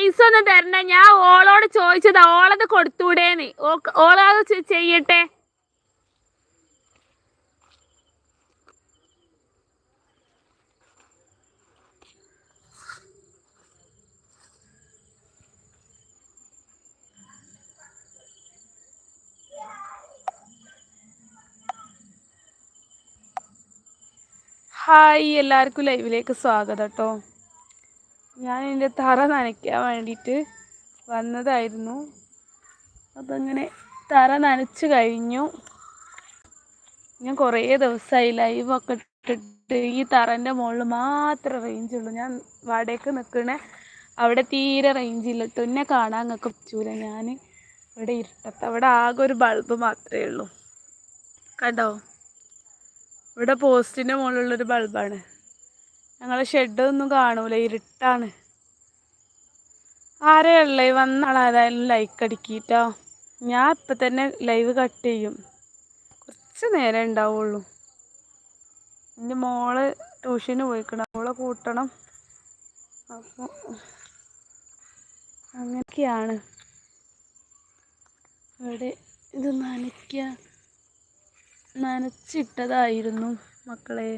പൈസ ഒന്നും തരണ്ട. ഞാൻ ഓളോട് ചോദിച്ചതാ ഓളത് കൊടുത്തൂടേന്ന്. ഓളത് ചെയ്യട്ടെ? ഹായ് എല്ലാവർക്കും ലൈവിലേക്ക് സ്വാഗതം കേട്ടോ. ഞാൻ എന്റെ തറ നനയ്ക്കാൻ വേണ്ടിയിട്ട് വന്നതായിരുന്നു. അപ്പം അങ്ങനെ തറ നനച്ച് കഴിഞ്ഞു. ഞാൻ കുറേ ദിവസമായി ലൈവൊക്കെ ഇട്ടിട്ട് ഈ തറന്റെ മുകളിൽ മാത്രമേ റേഞ്ച് ഉള്ളൂ. ഞാൻ വാടകയ്ക്ക് നിൽക്കുന്ന അവിടെ തീരെ റേഞ്ച് ഇല്ല. എന്നെ കാണാൻ നിങ്ങൾക്ക് പറ്റൂല ഞാൻ ഇവിടെ ഇരുട്ടത്ത്. അവിടെ ആകെ ഒരു ബൾബ് മാത്രമേ ഉള്ളൂ. കണ്ടോ? ഇവിടെ പോസ്റ്റിന്റെ മുകളിലുള്ളൊരു ബൾബാണ് ഞങ്ങളെ ഷെഡൊന്നും കാണൂല ഇരുട്ടാണ്. ആരെയുള്ളേ വന്ന ആളാരായാലും ലൈക്ക് അടിക്കിട്ടോ. ഞാൻ ഇപ്പം തന്നെ ലൈവ് കട്ട് ചെയ്യും. കുറച്ച് നേരം ഉണ്ടാവുള്ളൂ. എന്റെ മോൾ ട്യൂഷന് പോയിക്കണം മോളെ കൂട്ടണം. അപ്പോൾ അങ്ങനെയൊക്കെയാണ്. ഇവിടെ ഇത് നനയ്ക്കുക നനച്ചിട്ടതായിരുന്നു മക്കളെ.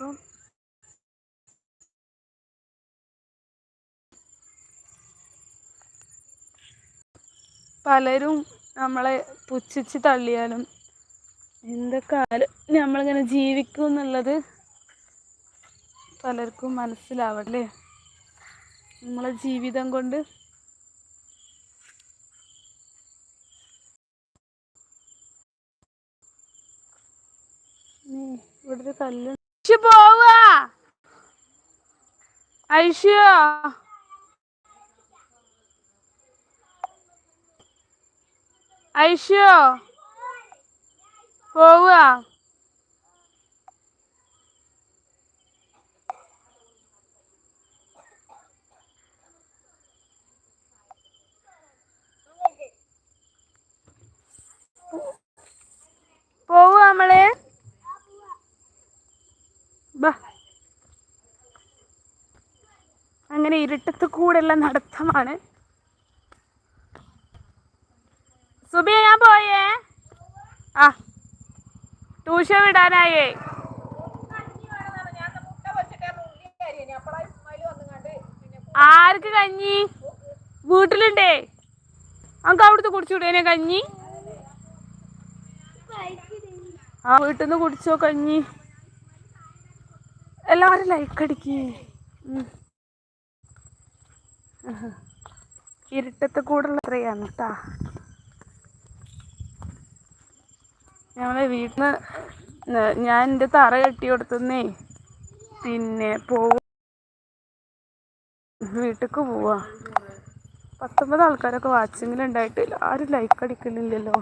അപ്പം പലരും നമ്മളെ പുച്ഛിച്ച് തള്ളിയാലും എന്തൊക്കെ ആയാലും നമ്മളിങ്ങനെ ജീവിക്കും എന്നുള്ളത് പലർക്കും മനസ്സിലാവല്ലേ നമ്മളെ ജീവിതം കൊണ്ട്. ഇവിടെ ഒരു കല്ല് ഐഷു പോവാ ഐഷു പോവാ പോവാ നമ്മളെ ബാ അങ്ങനെ ഇരുട്ടത്ത് കൂടെയുള്ള നടത്തമാണ്. സുബിയ ഞാൻ പോയേ. ആ ട്യൂഷൻ വിടാനായേ. ആർക്ക് കഞ്ഞി? വീട്ടിലുണ്ടേ. നമുക്ക് അവിടുത്തെ കുടിച്ചുവിടേനെ കഞ്ഞി? ആ വീട്ടിൽ നിന്ന് കുടിച്ചോ കഞ്ഞി? എല്ലാവരും ലൈക്ക് അടിക്കേ. ഇരുട്ടത്ത് കൂടുള്ള അത്രയാണ് കേട്ടാ ഞങ്ങളെ വീട്ടിൽ നിന്ന് ഞാൻ എന്റെ തറ കെട്ടി കൊടുത്തുന്നേ പിന്നെ പോവും. വീട്ടിലേക്ക് പോവാ. പത്തൊമ്പത് ആൾക്കാരൊക്കെ വാച്ചിങ്ങിലുണ്ടായിട്ട് ആരും ലൈക്ക് അടിക്കുന്നില്ലല്ലോ